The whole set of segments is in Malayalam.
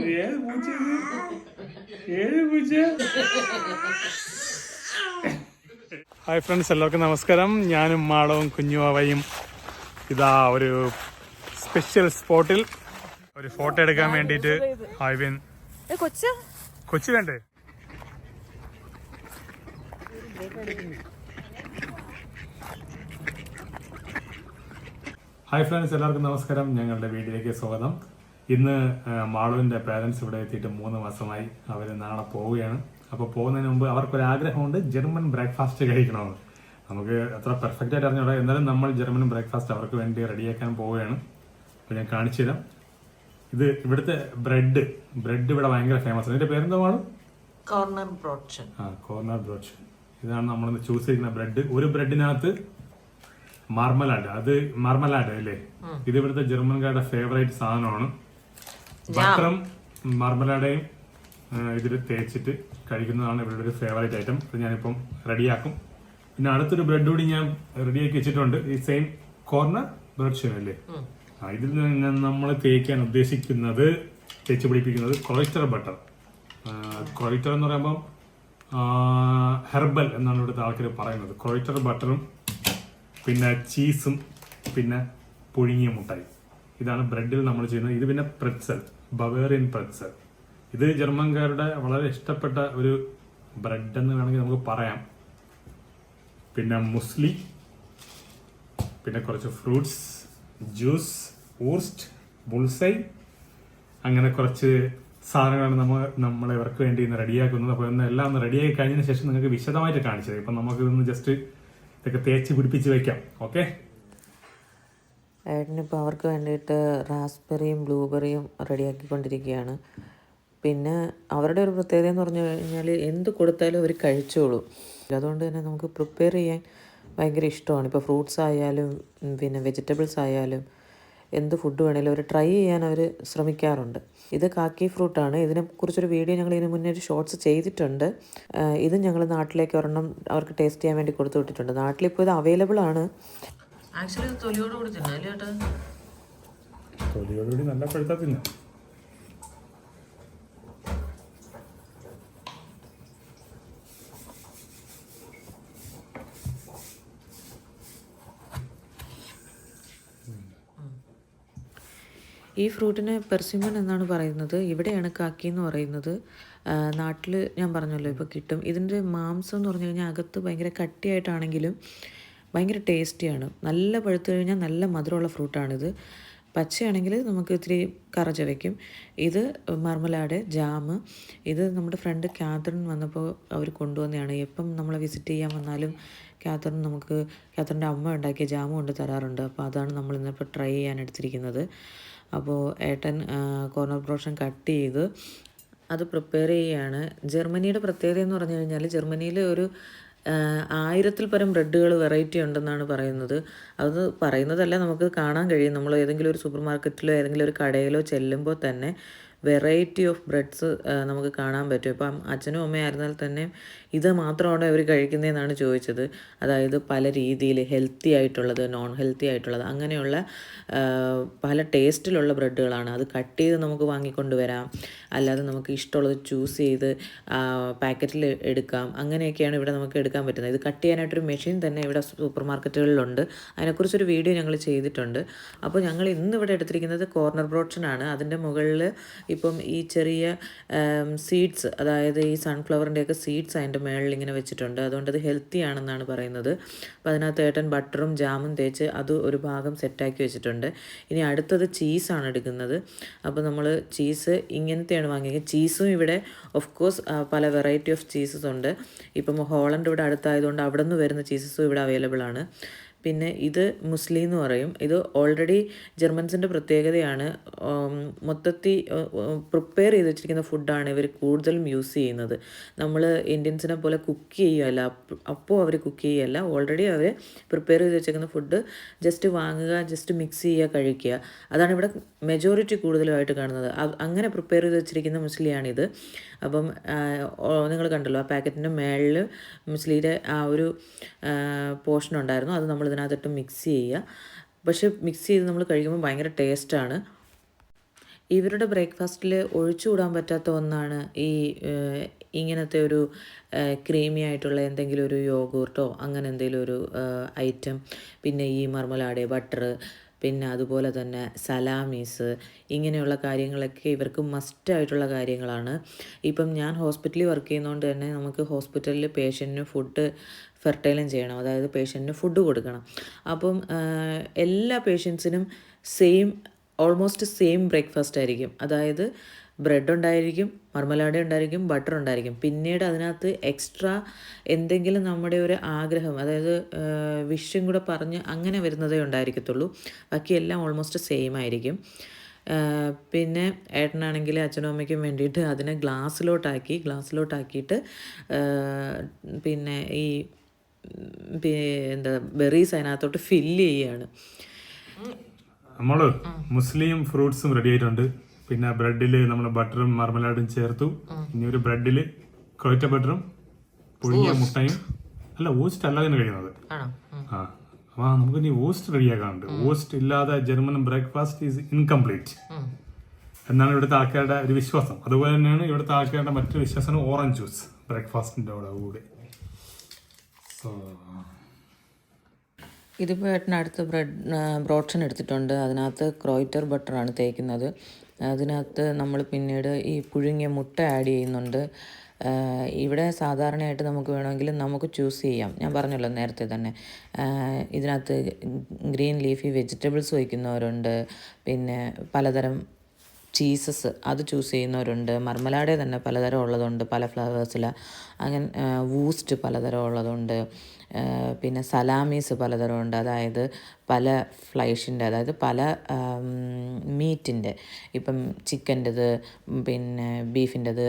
ഏത് പൂച്ച? ഏത് പൂച്ച? ഹായ് ഫ്രണ്ട്സ് എല്ലാവർക്കും നമസ്കാരം. ഞാനും മാളവും കുഞ്ഞുവാവയും ഇതാ ഒരു സ്പെഷ്യൽ സ്പോട്ടിൽ ഒരു ഫോട്ടോ എടുക്കാൻ വേണ്ടിയിട്ട് ഹായ്ബിൻ കൊച്ച? കൊച്ചു വേണ്ടേ? ഹായ് ഫ്രണ്ട്സ് എല്ലാവർക്കും നമസ്കാരം. ഞങ്ങളുടെ വീട്ടിലേക്ക് സ്വാഗതം. ഇന്ന് മാളുവിന്റെ മാളുവിന്റെ പേരൻസ് ഇവിടെ എത്തിയിട്ട് മൂന്ന് മാസമായി അവർ നാളെ പോവുകയാണ്. അപ്പോൾ പോകുന്നതിന് മുമ്പ് അവർക്കൊരാഗ്രഹമുണ്ട് ജർമ്മൻ ബ്രേക്ക്ഫാസ്റ്റ് കഴിക്കണമെന്ന്. നമുക്ക് അത്ര പെർഫെക്റ്റ് ആയിട്ട് അറിഞ്ഞൂടാ. എന്നാലും നമ്മൾ ജർമ്മൻ ബ്രേക്ക്ഫാസ്റ്റ് അവർക്ക് വേണ്ടി റെഡിയാക്കാൻ പോവുകയാണ്. അപ്പോൾ ഞാൻ കാണിച്ചു തരാം. ഇത് ഇവിടുത്തെ ബ്രെഡ് ബ്രെഡ് ഇവിടെ ഭയങ്കര ഫേമസ് ആണ്. ഇതിന്റെ പേരെന്താ മാളും? കോർണർ ബ്രോഡ്ഷൻ ആ കോർണർ ബ്രോഡ്ഷൻ ഇതാണ് നമ്മൾ ചൂസ് ചെയ്യുന്ന ബ്രെഡ് ഒരു ബ്രെഡിനകത്ത് മാർമലാഡ് അത് മാർമലാഡ് അല്ലേ? ഇത് ഇവിടുത്തെ ജർമ്മൻകാരുടെ ഫേവറേറ്റ് സാധനമാണ്. ബട്ടറും മാർമലാഡയും ഇതിൽ തേച്ചിട്ട് കഴിക്കുന്നതാണ് ഇവരുടെ ഒരു ഫേവറേറ്റ് ഐറ്റം അത് ഞാനിപ്പം റെഡിയാക്കും പിന്നെ അടുത്തൊരു ബ്രെഡ് കൂടി ഞാൻ റെഡിയാക്കി വെച്ചിട്ടുണ്ട്. ഈ സെയിം കോർണർ ബ്രെഡ് അല്ലേ ഇതിൽ നമ്മൾ തേക്കാൻ ഉദ്ദേശിക്കുന്നത് തേച്ച് പിടിപ്പിക്കുന്നത് കൊളസ്റ്റർ ബട്ടർ. ക്രോയിറ്റർ എന്ന് പറയുമ്പോൾ ഹെർബൽ എന്നാണ് ഇവിടുത്തെ ആൾക്കാർ പറയുന്നത്. ക്രോയിറ്റർ ബട്ടറും പിന്നെ ചീസും പിന്നെ പുഴുങ്ങിയ മുട്ടായി. ഇതാണ് ബ്രെഡിൽ നമ്മൾ ചെയ്യുന്നത്. ഇത് പിന്നെ പ്രെറ്റ്സൽ ബവേറിയൻ പ്രറ്റ്സൽ ഇത് ജർമ്മൻകാരുടെ വളരെ ഇഷ്ടപ്പെട്ട ഒരു ബ്രെഡ് എന്ന് വേണമെങ്കിൽ നമുക്ക് പറയാം. പിന്നെ മുസ്ലി പിന്നെ കുറച്ച് ഫ്രൂട്ട്സ് ജ്യൂസ് ഊർസ്റ്റ് ബുൾസൈ അങ്ങനെ കുറച്ച് സാധനങ്ങളാണ് നമ്മൾ നമ്മൾ ഇവർക്ക് വേണ്ടി ഇന്ന് റെഡിയാക്കുന്നത് അപ്പോൾ ഇന്ന് എല്ലാം ഒന്ന് റെഡിയാക്കി കഴിഞ്ഞതിന് ശേഷം നിങ്ങൾക്ക് വിശദമായിട്ട് കാണിച്ചത് ഇപ്പം നമുക്ക് ഇതൊന്ന് ജസ്റ്റ് ഇതൊക്കെ തേച്ച് പിടിപ്പിച്ച് വയ്ക്കാം ഓക്കെ ഏട്ടനിപ്പോൾ അവർക്ക് വേണ്ടിയിട്ട് റാസ്ബെറിയും ബ്ലൂബെറിയും റെഡിയാക്കിക്കൊണ്ടിരിക്കുകയാണ്. പിന്നെ അവരുടെ ഒരു പ്രത്യേകത എന്ന് പറഞ്ഞു കഴിഞ്ഞാൽ എന്ത് കൊടുത്താലും അവർ കഴിച്ചോളും. അതുകൊണ്ട് തന്നെ നമുക്ക് പ്രിപ്പയർ ചെയ്യാൻ ഭയങ്കര ഇഷ്ടമാണ്. ഇപ്പോൾ ഫ്രൂട്ട്സ് ആയാലും പിന്നെ വെജിറ്റബിൾസ് ആയാലും എന്ത് ഫുഡ് വേണേലും അവർ ട്രൈ ചെയ്യാൻ അവർ ശ്രമിക്കാറുണ്ട്. ഇത് കാക്കി ഫ്രൂട്ടാണ്. ഇതിനെക്കുറിച്ചൊരു വീഡിയോ ഞങ്ങൾ ഇതിന് മുന്നേ ഒരു ഷോർട്സ് ചെയ്തിട്ടുണ്ട്. ഇത് ഞങ്ങൾ നാട്ടിലേക്ക് ഒരെണ്ണം അവർക്ക് ടേസ്റ്റ് ചെയ്യാൻ വേണ്ടി കൊടുത്തു വിട്ടിട്ടുണ്ട്. നാട്ടിലിപ്പോൾ ഇത് അവൈലബിൾ ആണ് ആക്ച്വലി തൊലിയോട് കൂടി തിന്നാ അല്ലേ ചേട്ടാ തൊലിയോടുകൂടി നല്ല പഴുത്താ തിന്ന. ഈ ഫ്രൂട്ടിനെ പെർസിമൺ എന്നാണ് പറയുന്നത്. ഇവിടെയാണ് കാക്കി എന്ന് പറയുന്നത്. നാട്ടിൽ ഞാൻ പറഞ്ഞല്ലോ ഇപ്പോൾ കിട്ടും. ഇതിന്റെ മാംസം എന്ന് പറഞ്ഞു കഴിഞ്ഞാൽ അകത്ത് ഭയങ്കര കട്ടിയായിട്ടാണെങ്കിലും ഭയങ്കര ടേസ്റ്റിയാണ്. നല്ല പഴുത്തു കഴിഞ്ഞാൽ നല്ല മധുരമുള്ള ഫ്രൂട്ടാണിത്. പച്ചയാണെങ്കിൽ നമുക്ക് ഇത്തിരി കറ ചവയ്ക്കും ഇത് മർമലാട് ജാമ് ഇത് നമ്മുടെ ഫ്രണ്ട് കാതറിൻ വന്നപ്പോൾ അവർ കൊണ്ടുവന്നതാണ്. എപ്പം നമ്മളെ വിസിറ്റ് ചെയ്യാൻ വന്നാലും കാതറിൻ നമുക്ക് കാതറിന്റെ അമ്മ ഉണ്ടാക്കിയ ജാമും കൊണ്ട് തരാറുണ്ട്. അപ്പോൾ അതാണ് നമ്മൾ ഇന്നിപ്പോൾ ട്രൈ ചെയ്യാൻ എടുത്തിരിക്കുന്നത്. അപ്പോൾ ഏട്ടൻ കോർണർ പ്രോഷൻ കട്ട് ചെയ്ത് അത് പ്രിപ്പയർ ചെയ്യുകയാണ്. ജർമ്മനിയുടെ പ്രത്യേകത എന്ന് പറഞ്ഞു കഴിഞ്ഞാൽ ജർമ്മനിയിലെ ഒരു ആയിരത്തിൽ പരം ബ്രെഡുകൾ വെറൈറ്റി ഉണ്ടെന്നാണ് പറയുന്നത്. അത് പറയുന്നതല്ല നമുക്ക് കാണാൻ കഴിയും. നമ്മൾ ഏതെങ്കിലും ഒരു സൂപ്പർ മാർക്കറ്റിലോ ഏതെങ്കിലും ഒരു കടയിലോ ചെല്ലുമ്പോൾ തന്നെ വെറൈറ്റി ഓഫ് ബ്രെഡ്സ് നമുക്ക് കാണാൻ പറ്റും. ഇപ്പം അച്ഛനും അമ്മയായിരുന്നാൽ തന്നെ ഇത് മാത്രമാണ് അവർ കഴിക്കുന്നതെന്നാണ് ചോദിച്ചത്. അതായത് പല രീതിയിൽ ഹെൽത്തി ആയിട്ടുള്ളത് നോൺ ഹെൽത്തി ആയിട്ടുള്ളത് അങ്ങനെയുള്ള പല ടേസ്റ്റിലുള്ള ബ്രെഡുകളാണ് അത് കട്ട് ചെയ്ത് നമുക്ക് വാങ്ങിക്കൊണ്ട് വരാം അല്ലാതെ നമുക്ക് ഇഷ്ടമുള്ളത് ചൂസ് ചെയ്ത് പാക്കറ്റിൽ എടുക്കാം. അങ്ങനെയൊക്കെയാണ് ഇവിടെ നമുക്ക് എടുക്കാൻ പറ്റുന്നത്. ഇത് കട്ട് ചെയ്യാനായിട്ടൊരു മെഷീൻ തന്നെ ഇവിടെ സൂപ്പർ മാർക്കറ്റുകളിലുണ്ട് അതിനെക്കുറിച്ചൊരു വീഡിയോ ഞങ്ങൾ ചെയ്തിട്ടുണ്ട്. അപ്പോൾ ഞങ്ങൾ ഇന്ന് ഇവിടെ എടുത്തിരിക്കുന്നത് കോർണർ ബ്രോഡ്ഷൻ ആണ്. അതിന്റെ മുകളിൽ ഇപ്പം ഈ ചെറിയ സീഡ്സ് അതായത് ഈ സൺഫ്ലവറിന്റെയൊക്കെ സീഡ്സ് അതിന്റെ മുകളിൽ ഇങ്ങനെ വെച്ചിട്ടുണ്ട്. അതുകൊണ്ട് അത് ഹെൽത്തി ആണെന്നാണ് പറയുന്നത്. അപ്പോൾ അതിനകത്ത് ഏട്ടൻ ബട്ടറും ജാമും തേച്ച് അത് ഒരു ഭാഗം സെറ്റാക്കി വെച്ചിട്ടുണ്ട്. ഇനി അടുത്തത് ചീസാണ് എടുക്കുന്നത്. അപ്പോൾ നമ്മൾ ചീസ് ഇങ്ങനത്തെയാണ് വാങ്ങിയത് ചീസും ഇവിടെ ഓഫ് കോഴ്സ് പല വെറൈറ്റി ഓഫ് ചീസസ് ഉണ്ട്. ഇപ്പം ഹോളണ്ട് ഇവിടെ അടുത്തായതുകൊണ്ട് അവിടെ നിന്ന് വരുന്ന ചീസസും ഇവിടെ അവൈലബിൾ ആണ്. പിന്നെ ഇത് മുസ്ലിം എന്ന് പറയും. ഇത് ഓൾറെഡി ജർമ്മൻസിന്റെ പ്രത്യേകതയാണ്. മൊത്തത്തിൽ പ്രിപ്പയർ ചെയ്ത് വെച്ചിരിക്കുന്ന ഫുഡാണ് ഇവർ കൂടുതലും യൂസ് ചെയ്യുന്നത്. നമ്മൾ ഇന്ത്യൻസിനെ പോലെ കുക്ക് ചെയ്യുകയല്ല. അപ്പോൾ അവർ കുക്ക് ചെയ്യുകയല്ല. ഓൾറെഡി അവർ പ്രിപ്പയർ ചെയ്ത് വെച്ചിരിക്കുന്ന ഫുഡ് ജസ്റ്റ് വാങ്ങുക ജസ്റ്റ് മിക്സ് ചെയ്യുക കഴിക്കുക. അതാണ് ഇവിടെ മെജോറിറ്റി കൂടുതലുമായിട്ട് കാണുന്നത്. അങ്ങനെ പ്രിപ്പയർ ചെയ്ത് വെച്ചിരിക്കുന്ന മുസ്ലിയാണിത്. അപ്പം നിങ്ങൾ കണ്ടല്ലോ ആ പാക്കറ്റിന്റെ മേളിൽ മുസ്ലിയുടെ ആ ഒരു പോർഷൻ ഉണ്ടായിരുന്നു. അത് നമ്മൾ ഇതിനകത്തിട്ട് മിക്സ് ചെയ്യുക. പക്ഷേ മിക്സ് ചെയ്ത് നമ്മൾ കഴിക്കുമ്പോൾ ഭയങ്കര ടേസ്റ്റാണ് ഇവരുടെ ബ്രേക്ക്ഫാസ്റ്റിൽ ഒഴിച്ചുകൂടാൻ പറ്റാത്ത ഒന്നാണ് ഈ ഇങ്ങനത്തെ ഒരു ക്രീമി ആയിട്ടുള്ള എന്തെങ്കിലും ഒരു യോഗൂർട്ടോ അങ്ങനെ എന്തെങ്കിലും ഒരു ഐറ്റം പിന്നെ ഈ മർമലാട് ബട്ടർ പിന്നെ അതുപോലെ തന്നെ സലാമീസ് ഇങ്ങനെയുള്ള കാര്യങ്ങളൊക്കെ ഇവർക്ക് മസ്റ്റായിട്ടുള്ള കാര്യങ്ങളാണ്. ഇപ്പം ഞാൻ ഹോസ്പിറ്റലിൽ വർക്ക് ചെയ്യുന്നതുകൊണ്ട് തന്നെ നമുക്ക് ഹോസ്പിറ്റലിൽ പേഷ്യന്റിന് ഫുഡ് ഫെർട്ടൈലും ചെയ്യണം. അതായത് പേഷ്യന്റിന് ഫുഡ് കൊടുക്കണം. അപ്പം എല്ലാ പേഷ്യൻസിനും സെയിം ഓൾമോസ്റ്റ് സെയിം ബ്രേക്ക്ഫാസ്റ്റ് ആയിരിക്കും. അതായത് ബ്രെഡ് ഉണ്ടായിരിക്കും മർമലാട ഉണ്ടായിരിക്കും ബട്ടർ ഉണ്ടായിരിക്കും. പിന്നീട് അതിനകത്ത് എക്സ്ട്രാ എന്തെങ്കിലും നമ്മുടെ ഒരു ആഗ്രഹം അതായത് വിഷും കൂടെ പറഞ്ഞ് അങ്ങനെ വരുന്നതേ ഉണ്ടായിരിക്കത്തുള്ളൂ. ബാക്കിയെല്ലാം ഓൾമോസ്റ്റ് സെയിം ആയിരിക്കും. പിന്നെ ഏട്ടനാണെങ്കിൽ അച്ഛനും അമ്മയ്ക്കും വേണ്ടിയിട്ട് അതിനെ ഗ്ലാസ്സിലോട്ടാക്കി ഗ്ലാസ്സിലോട്ടാക്കിയിട്ട് പിന്നെ ഈ എന്താ ബെറീസ് അതിനകത്തോട്ട് ഫില്ല് ചെയ്യാണ്. നമ്മൾ മുസ്ലിം ഫ്രൂട്ട്സും റെഡി ആയിട്ടുണ്ട്. പിന്നെ ബ്രെഡിൽ നമ്മൾ ബട്ടറും മർമലാഡും ചേർത്തു. ഇനി ഒരു ബ്രെഡിൽ കൊയറ്റ ബട്ടറും പുഴുങ്ങിയ മുട്ടയും. അല്ല ഓസ്റ്റ് അല്ല തന്നെ കഴിയുന്നത്. ആ. അപ്പൊ നമുക്ക് ഇനി ഓസ്റ്റ് റെഡിയാക്കാനുണ്ട് ഓസ്റ്റ് ഇല്ലാതെ ജർമ്മൻ ബ്രേക്ക്ഫാസ്റ്റ് ഈസ് ഇൻകംപ്ലീറ്റ് എന്നാണ് ഇവിടുത്തെ ആൾക്കാരുടെ ഒരു വിശ്വാസം. അതുപോലെ തന്നെയാണ് ഇവിടുത്തെ ആൾക്കാരുടെ മറ്റൊരു വിശ്വാസം ഓറഞ്ച് ജ്യൂസ് ബ്രേക്ക്ഫാസ്റ്റിന്റെ കൂടെ. ഇതിപ്പോൾ ഏട്ടൻ അടുത്ത ബ്രെഡ് ബ്രോഡ്ഷൻ എടുത്തിട്ടുണ്ട്. അതിനകത്ത് ക്രോയിറ്റർ ബട്ടറാണ് തേക്കുന്നത്. അതിനകത്ത് നമ്മൾ പിന്നീട് ഈ പുഴുങ്ങിയ മുട്ട ആഡ് ചെയ്യുന്നുണ്ട്. ഇവിടെ സാധാരണയായിട്ട് നമുക്ക് വേണമെങ്കിൽ നമുക്ക് ചൂസ് ചെയ്യാം. ഞാൻ പറഞ്ഞല്ലോ നേരത്തെ തന്നെ. ഇതിനകത്ത് ഗ്രീൻ ലീഫി വെജിറ്റബിൾസ് വയ്ക്കുന്നവരുണ്ട്. പിന്നെ പലതരം ചീസസ് അത് ചൂസ് ചെയ്യുന്നവരുണ്ട്. മർമലാടെ തന്നെ പലതരം ഉള്ളതുണ്ട് പല ഫ്ലവേഴ്സിൽ അങ്ങനെ വൂസ്റ്റ് പലതരം ഉള്ളതുണ്ട്. പിന്നെ സലാമീസ് പലതരം ഉണ്ട്. അതായത് പല ഫ്ലൈഷിന്റെ അതായത് പല മീറ്റിന്റെ ഇപ്പം ചിക്കന്റെത് പിന്നെ ബീഫിന്റെത്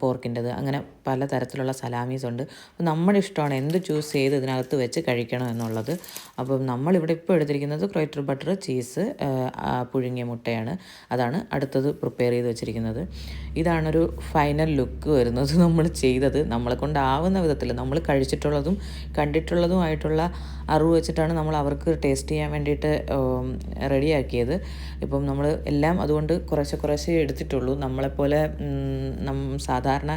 പോർക്കിന്റെത് അങ്ങനെ പല തരത്തിലുള്ള സലാമീസ് ഉണ്ട്. നമ്മുടെ ഇഷ്ടമാണ് എന്ത് ചൂസ് ചെയ്ത് ഇതിനകത്ത് വെച്ച് കഴിക്കണം എന്നുള്ളത്. അപ്പം നമ്മളിവിടെ ഇപ്പോൾ എടുത്തിരിക്കുന്നത് ക്രോയിറ്റർ ബട്ടർ ചീസ് പുഴുങ്ങിയ മുട്ടയാണ്. അതാണ് അടുത്തത് പ്രിപ്പയർ ചെയ്ത് വെച്ചിരിക്കുന്നത്. ഇതാണൊരു ഫൈനൽ ലുക്ക് വരുന്നത്. നമ്മൾ ചെയ്തത്. നമ്മളെ കൊണ്ടാവുന്ന വിധത്തിൽ നമ്മൾ കഴിച്ചിട്ടുള്ളതും കണ്ടിട്ടുള്ളതുമായിട്ടുള്ള അറിവ് വെച്ചിട്ടാണ് നമ്മൾ അവർക്ക് ടേസ്റ്റ് ചെയ്യാൻ വേണ്ടിയിട്ട് റെഡിയാക്കിയത് ഇപ്പം നമ്മൾ എല്ലാം അതുകൊണ്ട് കുറേശ്ശെ കുറേശ്ശെ എടുത്തിട്ടുള്ളൂ. നമ്മളെപ്പോലെ സാധാരണ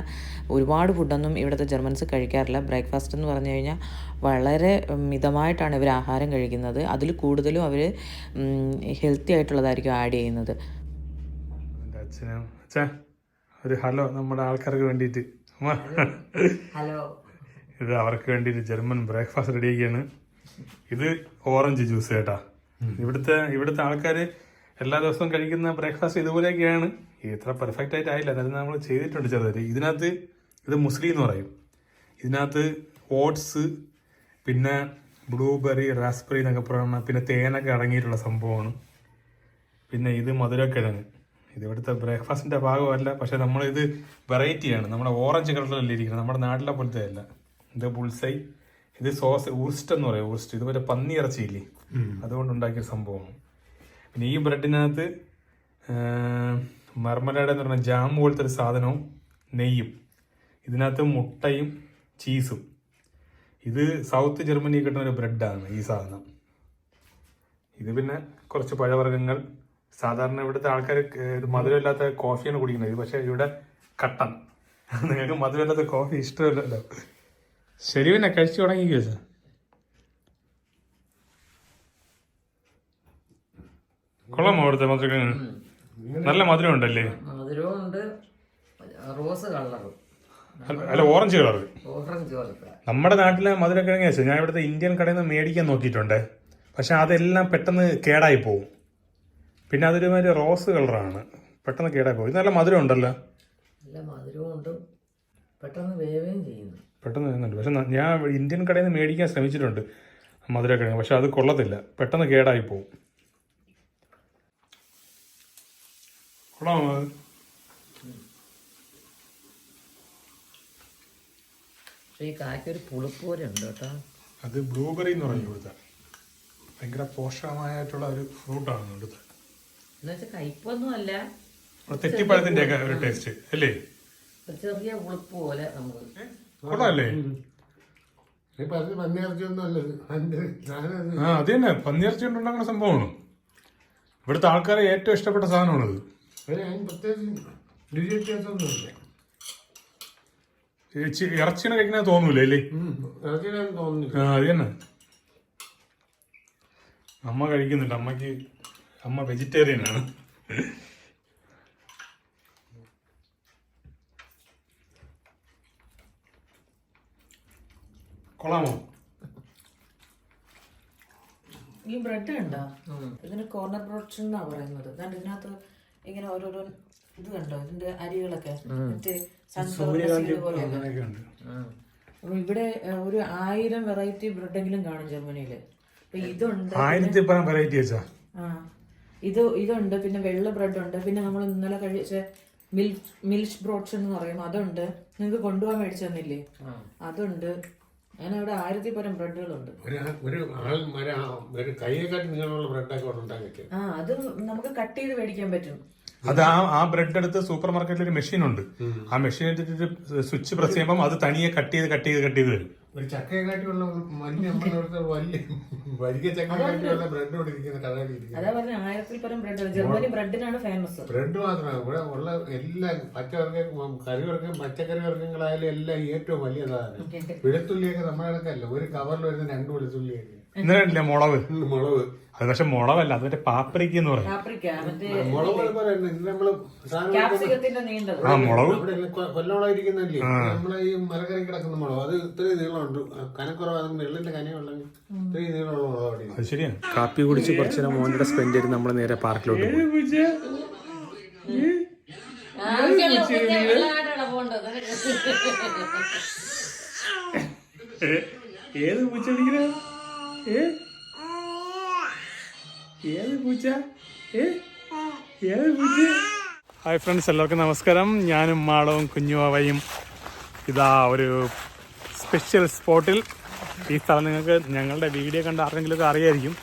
ഒരുപാട് ഫുഡൊന്നും ഇവിടുത്തെ ജർമ്മൻസ് കഴിക്കാറില്ല. ബ്രേക്ക്ഫാസ്റ്റ് എന്ന് പറഞ്ഞു കഴിഞ്ഞാൽ വളരെ മിതമായിട്ടാണ് ഇവർ ആഹാരം കഴിക്കുന്നത്. അതിൽ കൂടുതലും അവർ ഹെൽത്തി ആയിട്ടുള്ളതായിരിക്കും ആഡ് ചെയ്യുന്നത്. അച്ഛനും. അച്ഛാ ഒരു ഹലോ നമ്മുടെ ആൾക്കാർക്ക് വേണ്ടിയിട്ട്. ഹലോ. ഇത് അവർക്ക് വേണ്ടിയിട്ട് ജർമ്മൻ ബ്രേക്ക്ഫാസ്റ്റ് റെഡിയാക്കിയാണ്. ഇത് ഓറഞ്ച് ജ്യൂസ് കേട്ടാ. ഇവിടുത്തെ ഇവിടുത്തെ ആൾക്കാർ എല്ലാ ദിവസവും കഴിക്കുന്ന ബ്രേക്ക്ഫാസ്റ്റ് ഇതുപോലെയൊക്കെയാണ്. ഇത്ര പെർഫെക്റ്റ് ആയിട്ട് ആയില്ല. എന്നാലും നമ്മൾ ചെയ്തിട്ടുണ്ട് ചെറുതായിട്ട്. ഇതിനകത്ത് ഇത് മുസ്ലിം എന്ന് പറയും. ഇതിനകത്ത് ഓട്സ് പിന്നെ ബ്ലൂബെറി റാസ്ബെറി എന്നൊക്കെ പറയുന്ന പിന്നെ തേനൊക്കെ അടങ്ങിയിട്ടുള്ള സംഭവമാണ്. പിന്നെ ഇത് മധുരക്കിഴങ്ങ്. ഇത് ഇവിടുത്തെ ബ്രേക്ക്ഫാസ്റ്റിന്റെ ഭാഗമല്ല പക്ഷെ നമ്മളിത് വെറൈറ്റിയാണ്. നമ്മുടെ ഓറഞ്ച് കളറിലല്ലേ ഇരിക്കുന്നത്. നമ്മുടെ നാട്ടിലെ പോലത്തെ അല്ല. ഇത് ബുൾസൈ ഇത് സോസ് ഊർസ്റ്റ് എന്ന് പറയും ഊർസ്റ്റ്. ഇത് മറ്റേ പന്നി ഇറച്ചിയില്ലേ? അതുകൊണ്ട് ഉണ്ടാക്കിയ സംഭവമാണ് പിന്നെ ഈ ബ്രെഡിനകത്ത് മർമലാഡ എന്ന് പറഞ്ഞ ജാം പോലത്തെ ഒരു സാധനവും നെയ്യും. ഇതിനകത്ത് മുട്ടയും ചീസും. ഇത് സൗത്ത് ജർമ്മനി കിട്ടുന്ന ഒരു ബ്രെഡാണ് ഈ സാധനം. ഇത് പിന്നെ കുറച്ച് പഴവർഗങ്ങൾ സാധാരണ ഇവിടുത്തെ ആൾക്കാർ ഇത് മധുരമില്ലാത്ത കോഫിയാണ് കുടിക്കുന്നത്. പക്ഷെ ഇവിടെ കട്ടൻ. നിങ്ങൾക്ക് മധുരമില്ലാത്ത കോഫി ഇഷ്ടമല്ലല്ലോ. ശരി പിന്നെ കഴിച്ചു തുടങ്ങിക്കോ സാർ. കൊള്ളാമോ അവിടുത്തെ മധുരക്കിഴങ്ങ് നല്ല മധുരം ഉണ്ടല്ലേ റോസ് കളറും. അല്ല- ഓറഞ്ച് കളർ ഓറഞ്ച് കളർ നമ്മുടെ നാട്ടിലെ മധുരക്കിഴങ്ങ് ഞാൻ ഇവിടുത്തെ ഇന്ത്യൻ കടയിൽ നിന്ന് മേടിക്കാൻ നോക്കിയിട്ടുണ്ട്. പക്ഷെ അതെല്ലാം പെട്ടെന്ന് കേടായി പോകും പിന്നെ അതൊരു മാതിരി റോസ് കളറാണ്. പെട്ടെന്ന് കേടായി പോകും ഇത് നല്ല മധുരം ഉണ്ടല്ലോ. നല്ല മധുരമുണ്ട് പെട്ടെന്ന് വേവുകയും ചെയ്യുന്നു. പെട്ടെന്ന് വരുന്നുണ്ട് പക്ഷെ ഞാൻ ഇന്ത്യൻ കടയിൽ നിന്ന് മേടിക്കാൻ ശ്രമിച്ചിട്ടുണ്ട് മധുരക്കിഴങ്ങ്. പക്ഷെ അത് കൊള്ളത്തില്ല. പെട്ടെന്ന് കേടായി പോവും. കൊള്ളാമോ അത്? പക്ഷേ ഈ കായ്ക്കൊരു പുളിപ്പ് പോലെ ഉണ്ട് കേട്ടോ. അത് ബ്ലൂബെറി എന്ന് പറഞ്ഞു ഇവിടുത്തെ ഭയങ്കര പോഷകമായിട്ടുള്ള ഒരു ഫ്രൂട്ടാണ് ഇവിടുത്തെ എന്നുവെച്ചാൽ കയ്പൊന്നും അല്ല. തെറ്റിപ്പഴത്തിന്റെ ഒരു ടേസ്റ്റ് അല്ലേ? ഒരു ചെറിയ പോലെ നമുക്ക്. കൊള്ളാല്ലേ? ആ അത് തന്നെ. പന്നിയിറച്ചി കൊണ്ടുണ്ടാക്കുന്ന സംഭവമാണ്. ഇവിടുത്തെ ആൾക്കാരെ ഏറ്റവും ഇഷ്ടപ്പെട്ട സാധനമാണത്. ഇറച്ചിനെ കഴിക്കണ തോന്നൂലേ അല്ലേ? ആ അത് തന്നെ. അമ്മ കഴിക്കുന്നുണ്ട്. അമ്മയ്ക്ക് അമ്മ വെജിറ്റേറിയൻ ആണ്. കൊള്ളാമോ? ഈ ബ്രെഡ് ഉണ്ടോ ഇതിന് കോർണർ പ്രൊഡക്ഷൻ എന്നാ പറയുന്നത്. ദാണ്ട് ഇതിനകത്ത് ഇങ്ങനെ ഓരോരോ ഇത് കണ്ടോ? ഇതിന്റെ അരികളൊക്കെ. മറ്റേ ഇവിടെ ഒരു ആയിരം വെറൈറ്റി ബ്രെഡെങ്കിലും കാണും ജർമ്മനിയിൽ. അപ്പൊ ഇതുണ്ട് ആയിരത്തി വെറൈറ്റി വെച്ചാ? ആ. ഇത് ഇതുണ്ട് പിന്നെ വെള്ള ബ്രെഡ് ഉണ്ട് പിന്നെ നമ്മൾ ഇന്നലെ കഴിച്ച മിൽക്ക് മിൽക്ക് ബ്രോഡ്സ് എന്ന് പറയും അതുണ്ട്. നിങ്ങൾക്ക് കൊണ്ടുപോകാൻ മേടിച്ചു തന്നില്ലേ? അതുണ്ട്. ഞാൻ അവിടെ ആയിരത്തി പരം ബ്രെഡുകളുണ്ട്. ഒരു ഒരു കൈയെക്കാട്ടി ബ്രെഡൊക്കെ ഉണ്ടാക്കി ആ അത് നമുക്ക് കട്ട് ചെയ്ത് മേടിക്കാൻ പറ്റും. അത് ആ ആ ബ്രെഡ് എടുത്ത് സൂപ്പർ മാർക്കറ്റിൽ ഒരു മെഷീൻ ഉണ്ട് ആ മെഷീൻ എടുത്തിട്ട് സ്വിച്ച് പ്രസ് ചെയ്യുമ്പോൾ അത് തനിയെ കട്ട് ചെയ്ത് കട്ട് ചെയ്ത് കട്ട് ചെയ്ത് വരും ഒരു ചക്കയെക്കാട്ടിയുള്ള മഞ്ഞ നമ്മുടെ അവിടുത്തെ വലിയ വലിയ ചക്കയെക്കാട്ടിയുള്ള ബ്രെഡ് കടയിൽ ഇരിക്കുന്നത്. അതാ പറഞ്ഞ ആയിരത്തിൽ പരം ബ്രെഡ് ജർമ്മനി ബ്രെഡിനാണ് ഫേമസ് ബ്രെഡ് മാത്രമല്ല ഇവിടെ ഉള്ള എല്ലാ പച്ചവർഗ കറിവർഗം പച്ചക്കറി വർഗങ്ങളായാലും എല്ലാം ഏറ്റവും വലിയതാണ് വെളുത്തുള്ളിയൊക്കെ നമ്മുടെ കണക്കല്ല. ഒരു കവറിൽ വരുന്ന രണ്ട് വെളുത്തുള്ളിയൊക്കെ ഇന്നലെ മുളക്? മുളവ് മുളക്. അത് പക്ഷെ മുളകല്ല അത് മറ്റേ പാപ്രിക്ക എന്ന് പറയും ആ മുളക് അവിടെ കൊല്ലമുളക് ഇരിക്കുന്നില്ലേ നമ്മളെ ഈ കിടക്കുന്ന മുളക്. അത് ഇത്രയും നീളമുണ്ട്. കനക്കുറവ് നെല്ലിന്റെ കനയുള്ളെങ്കിൽ ഇത്രയും നീളമുള്ള മുളക് അത് ശരിയാണ് കാപ്പി കുടിച്ച് കുറച്ച് നേരം മോന്റെ സ്പെൻഡ് ചെയ്ത് നമ്മൾ നേരെ പാർക്കിലോട്ട് പോയി. ഏത് പൂച്ച പൂച്ച? ഏത് പൂച്ച? ഹായ് ഫ്രണ്ട്സ് എല്ലാവർക്കും നമസ്കാരം. ഞാനും മാളവും കുഞ്ഞുവാവയും ഇതാ ഒരു സ്പെഷ്യൽ സ്പോട്ടിൽ ഈ സ്ഥലം നിങ്ങൾക്ക് ഞങ്ങളുടെ വീഡിയോ കണ്ട് ആർക്കെങ്കിലുമൊക്കെ അറിയായിരിക്കും.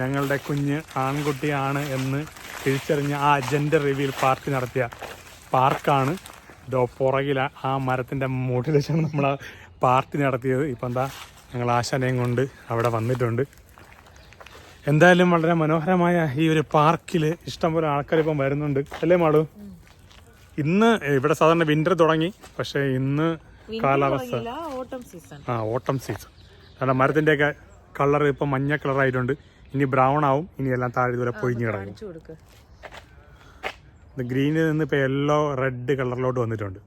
ഞങ്ങളുടെ കുഞ്ഞ് ആൺകുട്ടിയാണ് എന്ന് തിരിച്ചറിഞ്ഞ ആ ജെൻഡർ റിവീൽ പാർട്ടി നടത്തിയ പാർക്കാണ് ഇതോ പുറകിൽ ആ മരത്തിന്റെ മുകളിൽ വെച്ചാണ് നമ്മൾ പാർട്ടി നടത്തിയത്. ഇപ്പം എന്താ ഞങ്ങൾ ആശാനയും കൊണ്ട് അവിടെ വന്നിട്ടുണ്ട്. എന്തായാലും വളരെ മനോഹരമായ ഈ ഒരു പാർക്കിൽ ഇഷ്ടംപോലെ ആൾക്കാർ ഇപ്പം വരുന്നുണ്ട്. അല്ലേ മാളു? ഇന്ന് ഇവിടെ സാധാരണ വിന്റർ തുടങ്ങി പക്ഷേ ഇന്ന് കാലാവസ്ഥ ഓട്ടം സീസൺ ആ ഓട്ടം സീസൺ കാരണം മരത്തിന്റെയൊക്കെ കളർ ഇപ്പം മഞ്ഞ കളറായിട്ടുണ്ട് ഇനി ബ്രൗൺ ആവും ഇനി എല്ലാം താഴെ ഇതുവരെ പൊഴിഞ്ഞു കിടക്കും. കൊടുക്ക്. ഗ്രീനിൽ നിന്ന് ഇപ്പോൾ യെല്ലോ റെഡ് കളറിലോട്ട് വന്നിട്ടുണ്ട്.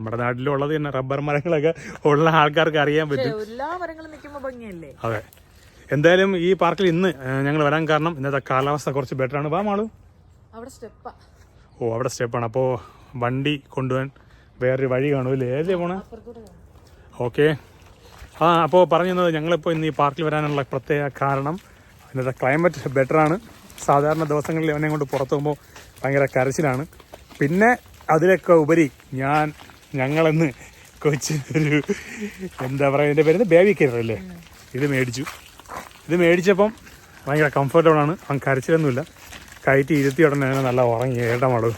നമ്മുടെ നാട്ടിലുള്ളത് തന്നെ റബ്ബർ മരങ്ങളൊക്കെ ഉള്ള ആൾക്കാർക്ക് അറിയാൻ പറ്റും. എല്ലാ മരങ്ങളും നിൽക്കുമ്പോൾ ഭംഗിയല്ലേ? അതെ. എന്തായാലും ഈ പാർക്കിൽ ഇന്ന് ഞങ്ങൾ വരാൻ കാരണം ഇന്നത്തെ കാലാവസ്ഥ കുറച്ച് ബെറ്റർ ആണ്. വാ മാളു. അവിടെ സ്റ്റെപ്പാ. ഓ അവിടെ സ്റ്റെപ്പാണ്. അപ്പോൾ വണ്ടി കൊണ്ടുപോകാൻ വേറൊരു വഴി കാണും അല്ലേ ഏതിലേ പോണേ? ഓക്കെ. ആ അപ്പോൾ പറഞ്ഞത് ഞങ്ങളിപ്പോൾ ഇന്ന് ഈ പാർക്കിൽ വരാനുള്ള പ്രത്യേക കാരണം ഇന്നത്തെ ക്ലൈമറ്റ് ബെറ്ററാണ് സാധാരണ ദിവസങ്ങളിൽ അവനെ കൊണ്ട് പുറത്തു പോകുമ്പോൾ ഭയങ്കര കരച്ചിലാണ്. പിന്നെ അതിലൊക്കെ ഉപരി ഞാൻ ഞങ്ങളെന്ന് കൊച്ചി ഒരു എന്താ പറയുക എന്റെ പേര് ബേബി കെയർ അല്ലേ? ഇത് മേടിച്ചു. ഇത് മേടിച്ചപ്പം ഭയങ്കര കംഫർട്ടബിൾ ആണ്. അവൻ കരച്ചിലൊന്നുമില്ല. കയറ്റി ഇരുത്തി ഉടനെ നല്ല ഉറങ്ങി. ഏട്ടമളവ്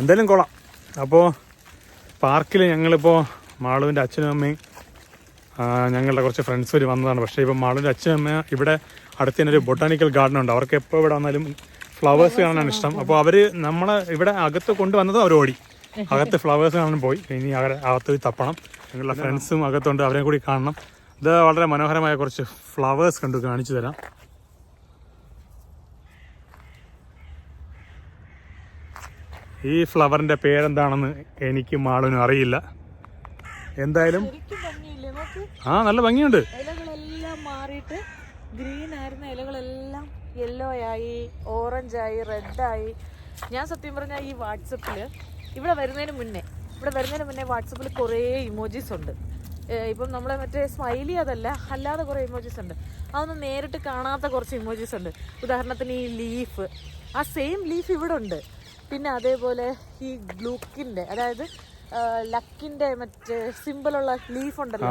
എന്തായാലും കൊള്ളാം. അപ്പോൾ പാർക്കിൽ ഞങ്ങളിപ്പോൾ മാളുവിന്റെ അച്ഛനും അമ്മയും ഞങ്ങളുടെ കുറച്ച് ഫ്രണ്ട്സ് വരെ വന്നതാണ്. പക്ഷേ ഇപ്പം മാളുവിന്റെ അച്ഛനും അമ്മ ഇവിടെ അടുത്ത് തന്നെ ഒരു ബൊട്ടാണിക്കൽ ഗാർഡൻ ഉണ്ട്. അവർക്ക് എപ്പോൾ ഇവിടെ വന്നാലും ഫ്ലവേഴ്സ് കാണാനാണ് ഇഷ്ടം. അപ്പോൾ അവർ നമ്മളെ ഇവിടെ അകത്ത് കൊണ്ടുവന്നത് അവർ ഓടി അകത്ത് ഫ്ലവേഴ്സ് കാണാൻ പോയി. ഇനി അവരെ അകത്ത് പോയി തപ്പണം നിങ്ങളുടെ ഫ്രണ്ട്സും അകത്തുണ്ട്. അവരെ കൂടി കാണണം. ഇത് വളരെ മനോഹരമായ കുറച്ച് ഫ്ലവേഴ്സ് കണ്ടു കാണിച്ചു തരാം. ഈ ഫ്ലവറിന്റെ പേരെന്താണെന്ന് എനിക്ക് മാളുവിനും അറിയില്ല. എന്തായാലും ആ നല്ല ഭംഗിയുണ്ട്. ഇലകളെല്ലാം മാറിയിട്ട് ഗ്രീൻ ആയിരുന്ന ഇലകളെല്ലാം യെല്ലോ ആയി ഓറഞ്ച് ആയി റെഡ് ആയി. ഞാൻ സത്യം പറഞ്ഞ ഈ വാട്സപ്പിൽ ഇവിടെ വരുന്നതിന് മുന്നേ ഇവിടെ വരുന്നതിന് മുന്നേ വാട്സപ്പിൽ കുറേ ഇമോജീസ് ഉണ്ട്. ഇപ്പം നമ്മളെ മറ്റേ സ്മൈലി അതല്ല അല്ലാതെ കുറേ ഇമോജീസ് ഉണ്ട്. അതൊന്നും നേരിട്ട് കാണാത്ത കുറച്ച് ഇമോജീസ് ഉണ്ട്. ഉദാഹരണത്തിന് ഈ ലീഫ് ആ സെയിം ലീഫ് ഇവിടെ ഉണ്ട്. പിന്നെ അതേപോലെ ഈ ഗ്ലൂക്കിന്റെ അതായത് ലക്കിന്റെ മറ്റേ സിമ്പിളുള്ള ലീഫ് ഉണ്ടല്ലോ.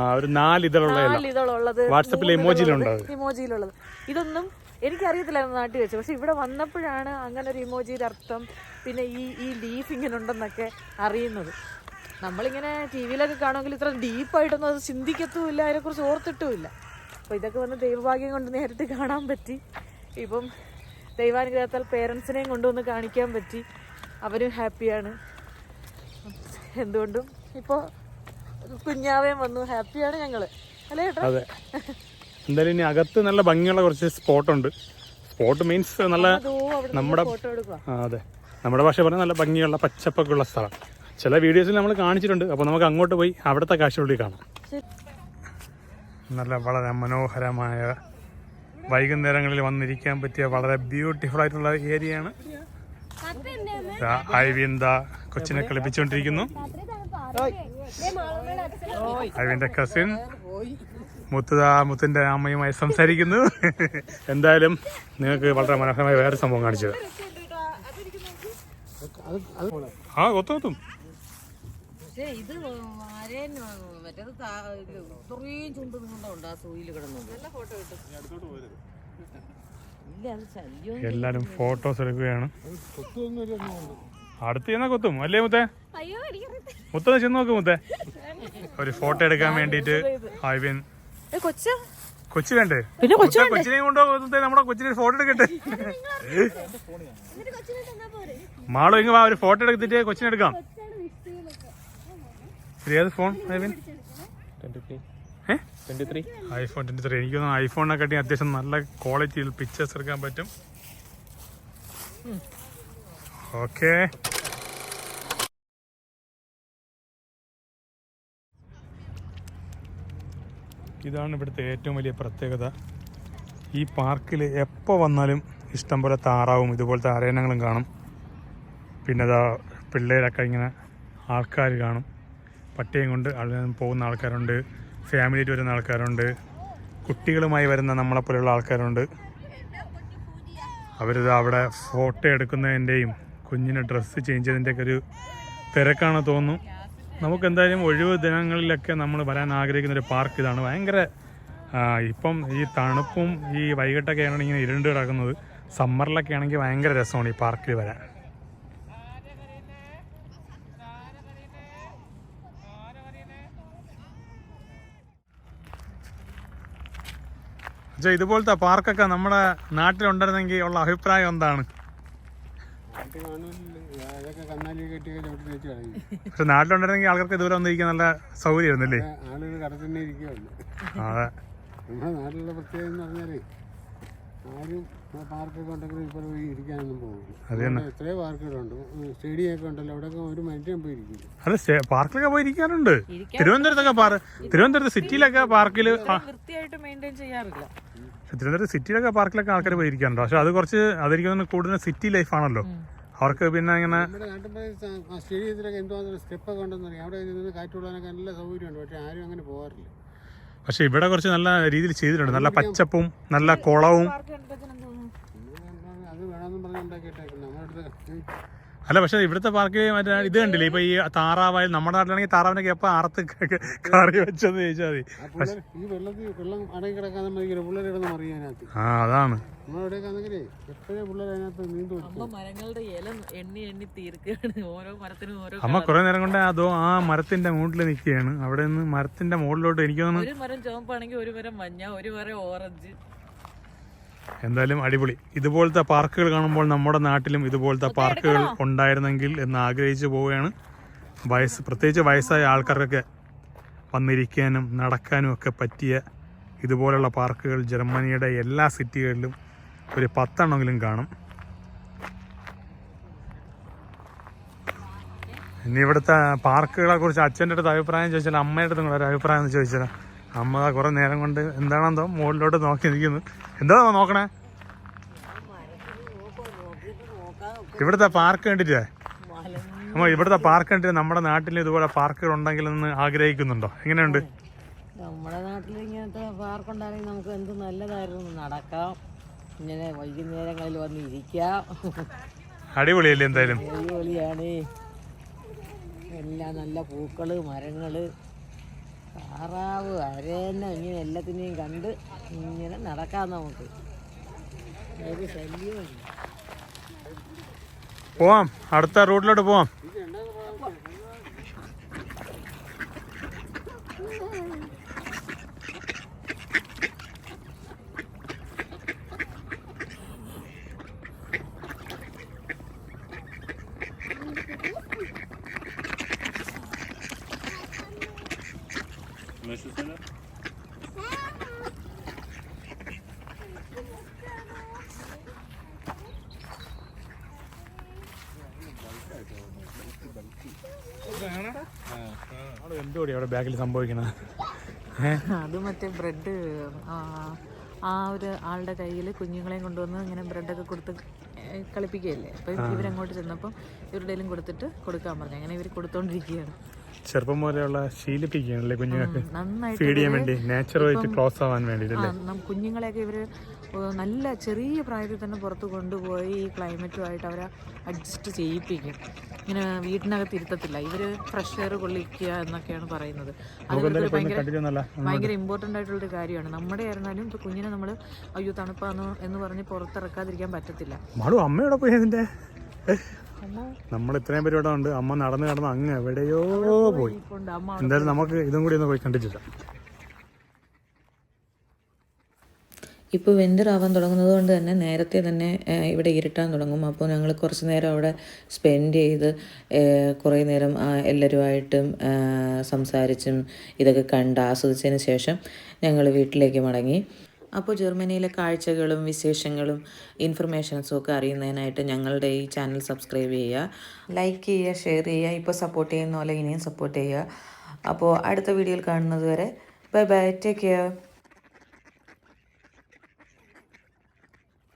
ഇമോജിയിലുള്ളത് ഇതൊന്നും എനിക്കറിയത്തില്ലായിരുന്നു നാട്ടിൽ വെച്ച്. പക്ഷെ ഇവിടെ വന്നപ്പോഴാണ് അങ്ങനെ ഒരു ഇമോജിയുടെ അർത്ഥം പിന്നെ ഈ ഈ ലീഫ് ഇങ്ങനെ ഉണ്ടെന്നൊക്കെ അറിയുന്നത്. നമ്മളിങ്ങനെ ടി വിയിലൊക്കെ കാണുമെങ്കിൽ ഇത്ര ഡീപ്പായിട്ടൊന്നും അത് ചിന്തിക്കത്തുമില്ല അതിനെക്കുറിച്ച് ഓർത്തിട്ടുമില്ല. അപ്പോൾ ഇതൊക്കെ വന്ന് ദൈവഭാഗ്യം കൊണ്ട് നേരിട്ട് കാണാൻ പറ്റി. ഇപ്പം ദൈവാനുഗ്രഹത്താൽ പേരൻസിനെയും കൊണ്ടുവന്ന് കാണിക്കാൻ പറ്റി. അവരും ഹാപ്പിയാണ്. എന്തുകൊണ്ടും ഇപ്പോൾ കുഞ്ഞാവേം വന്നു. ഹാപ്പിയാണ് ഞങ്ങൾ അല്ലേ ചേട്ടാ അതെ. എന്തായാലും ഇനി അകത്ത് നല്ല ഭംഗിയുള്ള കുറച്ച് സ്പോട്ടുണ്ട്. സ്പോട്ട് മീൻസ് നല്ല നമ്മുടെ ഫോട്ടോ എടുക്കുക അതെ. നമ്മുടെ ഭാഷ പറഞ്ഞാൽ നല്ല ഭംഗിയുള്ള പച്ചപ്പൊക്കെ ഉള്ള സ്ഥലം. ചില വീഡിയോസിൽ നമ്മൾ കാണിച്ചിട്ടുണ്ട്. അപ്പോൾ നമുക്ക് അങ്ങോട്ട് പോയി അവിടുത്തെ കാഴ്ചകളിൽ കാണാം. നല്ല വളരെ മനോഹരമായ വൈകുന്നേരങ്ങളിൽ വന്നിരിക്കാൻ പറ്റിയ വളരെ ബ്യൂട്ടിഫുൾ ആയിട്ടുള്ള ഏരിയയാണ്. ദാ ഐവിൻ കൊച്ചിനെ കളിപ്പിച്ചുകൊണ്ടിരിക്കുന്നു. ഐവിന്റെ കസിൻ മുത്തുദാ മുത്തിന്റെ അമ്മയുമായി സംസാരിക്കുന്നു. എന്തായാലും നിങ്ങൾക്ക് വളരെ മനോഹരമായ വേറെ സംഭവം കാണിച്ചത് ആ കൊത്തു കൊത്തും. പക്ഷേ ഇത് ആരേൻ മറ്റേത് താ- ഇത് ഇത്രയും ചുണ്ട് നിങ്ങളുണ്ട് ആ സൂയിൽ കിടന്നത്. ഇല്ല അത് ശല്യം എല്ലാരും ഫോട്ടോസ് എടുക്കുകയാണ്. അടുത്ത് ചെന്നാ കൊത്തും അല്ലേ മുത്തേ? മുത്തന്ന് ചെന്ന് നോക്ക് മുത്തേ. ഒരു ഫോട്ടോ എടുക്കാൻ വേണ്ടിട്ട് ഐവിൻ ഏ കൊച്ച? കൊച്ചു വേണ്ടേ? പിന്നെ കൊച്ചിനെ കൊണ്ടുപോകുന്നേ നമ്മുടെ കൊച്ചിനെ ഫോട്ടോ എടുക്കട്ടെ? മാളു ഇങ്ങ് വാ ഒരു ഫോട്ടോ എടുത്തിട്ട് കൊച്ചിനെ എടുക്കാം. ഇത് ഏത് ഫോൺ ഐവിൻ ഐഫോൺ ട്വന്റി ത്രീ എനിക്ക് തോന്നുന്നു ഐഫോണിനെ കാട്ടി അത്യാവശ്യം നല്ല ക്വാളിറ്റിയിൽ പിക്ചേഴ്സ് എടുക്കാൻ പറ്റും. ഓക്കെ ഇതാണ് ഇവിടുത്തെ ഏറ്റവും വലിയ പ്രത്യേകത. ഈ പാർക്കിൽ എപ്പോൾ വന്നാലും ഇഷ്ടംപോലെ താറാവും ഇതുപോലത്തെ അരയണങ്ങളും കാണും. പിന്നെ അതാ പിള്ളേരൊക്കെ ഇങ്ങനെ ആൾക്കാർ കാണും. പട്ടിയും കൊണ്ട് പോകുന്ന ആൾക്കാരുണ്ട്. ഫാമിലിയായിട്ട് വരുന്ന ആൾക്കാരുണ്ട്. കുട്ടികളുമായി വരുന്ന നമ്മളെപ്പോലെയുള്ള ആൾക്കാരുണ്ട്. അവരിത് അവിടെ ഫോട്ടോ എടുക്കുന്നതിന്റെയും കുഞ്ഞിന് ഡ്രസ്സ് ചേഞ്ച് ചെയ്തതിന്റെയൊക്കെ ഒരു തിരക്കാണ് തോന്നുന്നു. നമുക്ക് എന്തായാലും ഒഴിവ് ദിനങ്ങളിലൊക്കെ നമ്മൾ വരാൻ ആഗ്രഹിക്കുന്ന ഒരു പാർക്ക് ഇതാണ്. ഭയങ്കര ഇപ്പം ഈ തണുപ്പും ഈ വൈകിട്ടൊക്കെ ആണെങ്കിൽ ഇങ്ങനെ ഇരുണ്ട് കിടക്കുന്നത്. സമ്മറിലൊക്കെ ആണെങ്കിൽ ഭയങ്കര രസമാണ് ഈ പാർക്കിൽ വരാൻ. പക്ഷേ ഇതുപോലത്തെ പാർക്കൊക്കെ നമ്മുടെ നാട്ടിലുണ്ടായിരുന്നെങ്കിൽ ഉള്ള അഭിപ്രായം എന്താണ്? പക്ഷെ നാട്ടിലുണ്ടായിരുന്നെങ്കിൽ ആൾക്കാർക്ക് ഇതുപോലെ വന്നിരിക്കാൻ നല്ല സൗകര്യമായിരുന്നില്ലേ? അതെ. നമ്മുടെ നാട്ടിലുള്ള പ്രത്യേകത എന്ന് പറഞ്ഞാലേ ആരും പാർക്കൊക്കെ ഉണ്ടെങ്കിൽ ഇപ്പോൾ പോയി ഇരിക്കാനൊന്നും പോകും എത്രയോ പാർക്കുകളുണ്ട് സ്റ്റേഡിയമൊക്കെ ഉണ്ടല്ലോ. അവിടെ ഒരു മനുഷ്യൻ പോയി ഇരിക്കില്ല അതെ പാർക്കിലൊക്കെ പോയി ഇരിക്കാറുണ്ട്. തിരുവനന്തപുരത്തൊക്കെ പാർ തിരുവനന്തപുരത്ത് സിറ്റിയിലൊക്കെ പാർക്കിൽ വൃത്തിയായിട്ട് മെയിന്റെയിൻ ചെയ്യാറില്ല. തിരുവനന്തപുരത്ത് സിറ്റിയിലൊക്കെ പാർക്കിലൊക്കെ ആൾക്കാർ പോയി ഇരിക്കാറുണ്ട്. പക്ഷെ അത് കുറച്ച് അതെനിക്ക് തോന്നുന്നു കൂടുതൽ സിറ്റി ലൈഫാണല്ലോ അവർക്ക് പിന്നെ ഇങ്ങനെ സ്റ്റേഡിയത്തിലൊക്കെ എന്തുമാത്രം സ്റ്റെപ്പൊക്കെ ഉണ്ടെന്ന് അറിയാം. അവിടെ നിന്ന് കാറ്റ് കൊള്ളാനൊക്കെ നല്ല സൗകര്യമുണ്ട്. പക്ഷെ ആരും അങ്ങനെ പോകാറില്ല. പക്ഷെ ഇവിടെ കുറച്ച് നല്ല രീതിയിൽ ചെയ്തിട്ടുണ്ട്. നല്ല പച്ചപ്പും നല്ല കുളവും. അല്ല പക്ഷെ ഇവിടുത്തെ പാർക്ക് മറ്റേ ഇത് കണ്ടില്ലേ? ഇപ്പൊ ഈ താറാവായാലും നമ്മുടെ നാട്ടിലാണെങ്കിൽ താറാവിനൊക്കെ എപ്പോ അറുത്ത് കറി വെച്ചെന്ന് ചോദിച്ചാൽ മതി. ആ ഈ വെള്ളത്തിൽ വെള്ളം അടങ്ങി കിടക്കാതെ ആ അതാണ്. നമ്മളവിടെയൊക്കെ ആണെങ്കിലേ എപ്പോഴും പിള്ളേർ അതിനകത്ത് നീന്തു അമ്മ മരങ്ങളുടെ ഇല എണ്ണി എണ്ണി തീർക്കുകയാണ്. ഓരോ മരത്തിനും ഓരോ അമ്മ കുറെ നേരം കൊണ്ട് അതോ ആ മരത്തിന്റെ മുകളിൽ നിൽക്കുകയാണ്. അവിടെ നിന്ന് മരത്തിന്റെ മുകളിലോട്ട് എനിക്ക് തോന്നുന്നു ഒരു മരം ചുവപ്പാണെങ്കിൽ ഒരു മരം മഞ്ഞ ഒരു മരം ഓറഞ്ച്. എന്തായാലും അടിപൊളി. ഇതുപോലത്തെ പാർക്കുകൾ കാണുമ്പോൾ നമ്മുടെ നാട്ടിലും ഇതുപോലത്തെ പാർക്കുകൾ ഉണ്ടായിരുന്നെങ്കിൽ എന്ന് ആഗ്രഹിച്ചു പോവുകയാണ്. വയസ്സ് പ്രത്യേകിച്ച് വയസ്സായ ആൾക്കാർക്കൊക്കെ വന്നിരിക്കാനും നടക്കാനും ഒക്കെ പറ്റിയ ഇതുപോലുള്ള പാർക്കുകൾ ജർമ്മനിയുടെ എല്ലാ സിറ്റികളിലും ഒരു പത്തെണ്ണമെങ്കിലും കാണും. ഇനി ഇവിടുത്തെ പാർക്കുകളെ കുറിച്ച് അച്ഛന്റെ അടുത്ത് അഭിപ്രായം ചോദിച്ചാൽ അമ്മയുടെ അടുത്ത് നിങ്ങളൊരു അഭിപ്രായം എന്ന് ചോദിച്ചാൽ അമ്മ കുറേ കുറെ നേരം കൊണ്ട് എന്താണെന്നോ മുകളിലോട്ട് നോക്കി നിൽക്കുന്നു. എന്താ നോക്കണേ? ഇവിടുത്തെ പാർക്ക് കണ്ടിട്ടേ അമ്മ ഇവിടുത്തെ പാർക്ക് കണ്ടിട്ട് നമ്മുടെ നാട്ടിൽ ഇതുപോലെ പാർക്കുകൾ ഉണ്ടെങ്കിലെന്ന് ആഗ്രഹിക്കുന്നുണ്ടോ? എങ്ങനെയുണ്ട്? നമ്മുടെ നാട്ടിൽ ഇങ്ങനത്തെ പാർക്ക് പാർക്കുണ്ടാണെങ്കിൽ നമുക്ക് എന്ത് നല്ലതായിരുന്നു. നടക്കാം. ഇങ്ങനെ വൈകുന്നേരങ്ങളിൽ വന്ന് ഇരിക്കാം. അടിപൊളിയല്ലേ എന്തായാലും? അടിപൊളിയാണ്. എല്ലാം നല്ല പൂക്കൾ മരങ്ങൾ. താറാവ് അരേന ഇങ്ങനെ എല്ലാത്തിനെയും കണ്ട് ഇങ്ങനെ നടക്കാം നമുക്ക്. ഒരു ശല്യമില്ല പോവാം. അടുത്ത റൂട്ടിലോട്ട് പോവാം. എന്തോടി സംഭവിക്കുന്നത് അത് മറ്റേ ബ്രെഡ് ആ ഒരു ആളുടെ കയ്യിൽ കുഞ്ഞുങ്ങളെയും കൊണ്ടുവന്ന് ഇങ്ങനെ ബ്രെഡൊക്കെ കൊടുത്ത് കളിപ്പിക്കുകയല്ലേ? അപ്പം ഇവരങ്ങോട്ട് ചെന്നപ്പം ഇവരുടെയിലും കൊടുത്തിട്ട് കൊടുക്കാൻ പറഞ്ഞു. അങ്ങനെ ഇവർ കൊടുത്തോണ്ടിരിക്കുകയാണ്. ചെറുപ്പം പോലെയുള്ള ശീലിപ്പിക്കുകയാണല്ലേ കുഞ്ഞുങ്ങൾക്ക്? ഫീഡ് ചെയ്യാൻ വേണ്ടി നാച്ചുറലായിട്ട് ക്ലോസ് ആവാൻ വേണ്ടിയിട്ടല്ലേ കുഞ്ഞുങ്ങളെയൊക്കെ ഇവർ നല്ല ചെറിയ പ്രായത്തിൽ തന്നെ പുറത്ത് കൊണ്ടുപോയി ഈ ക്ലൈമറ്റുമായിട്ട് അവരെ അഡ്ജസ്റ്റ് ചെയ്യിപ്പിക്കും. ഇങ്ങനെ വീട്ടിനകത്ത് ഇരുത്തത്തില്ല. ഇവർ ഫ്രഷ് എയർ കൊള്ളിക്കുക എന്നൊക്കെയാണ് പറയുന്നത്. അത് ഭയങ്കര ഇമ്പോർട്ടന്റ് ആയിട്ടുള്ളൊരു കാര്യമാണ്. നമ്മുടെ ആയിരുന്നാലും ഇപ്പോൾ കുഞ്ഞിനെ നമ്മൾ അയ്യോ തണുപ്പാന്ന് എന്ന് പറഞ്ഞ് പുറത്തിറക്കാതിരിക്കാൻ പറ്റത്തില്ല. അമ്മയോടൊപ്പം അമ്മയോടെ പോയി അതിന്റെ നമ്മൾ ഇത്രയും പേര് ഇവിടെ ഉണ്ട്. അമ്മ നടന്ന് നടന്ന് അങ്ങ് എവിടെയോ പോയി. എന്തായാലും നമുക്ക് ഇതും കൂടി ഒന്ന് പോയി കണ്ടിട്ടില്ല. ഇപ്പോൾ വെന്തർ ആവാൻ തുടങ്ങുന്നത് കൊണ്ട് തന്നെ നേരത്തെ തന്നെ ഇവിടെ ഇരുട്ടാൻ തുടങ്ങും. അപ്പോൾ ഞങ്ങൾ കുറച്ച് നേരം അവിടെ സ്പെൻഡ് ചെയ്ത് കുറേ നേരം എല്ലാവരുമായിട്ടും സംസാരിച്ചും ഇതൊക്കെ കണ്ട് ആസ്വദിച്ചതിന് ശേഷം ഞങ്ങൾ വീട്ടിലേക്ക് മടങ്ങി. അപ്പോൾ ജർമ്മനിയിലെ കാഴ്ചകളും വിശേഷങ്ങളും ഇൻഫർമേഷൻസും ഒക്കെ അറിയുന്നതിനായിട്ട് ഞങ്ങളുടെ ഈ ചാനൽ സബ്സ്ക്രൈബ് ചെയ്യുക. ലൈക്ക് ചെയ്യുക ഷെയർ ചെയ്യുക ഇപ്പോൾ സപ്പോർട്ട് ചെയ്യുന്ന പോലെ ഇനിയും സപ്പോർട്ട് ചെയ്യുക. അപ്പോൾ അടുത്ത വീഡിയോയിൽ കാണുന്നത് വരെ ബൈ ബൈ ടേക്ക് കെയർ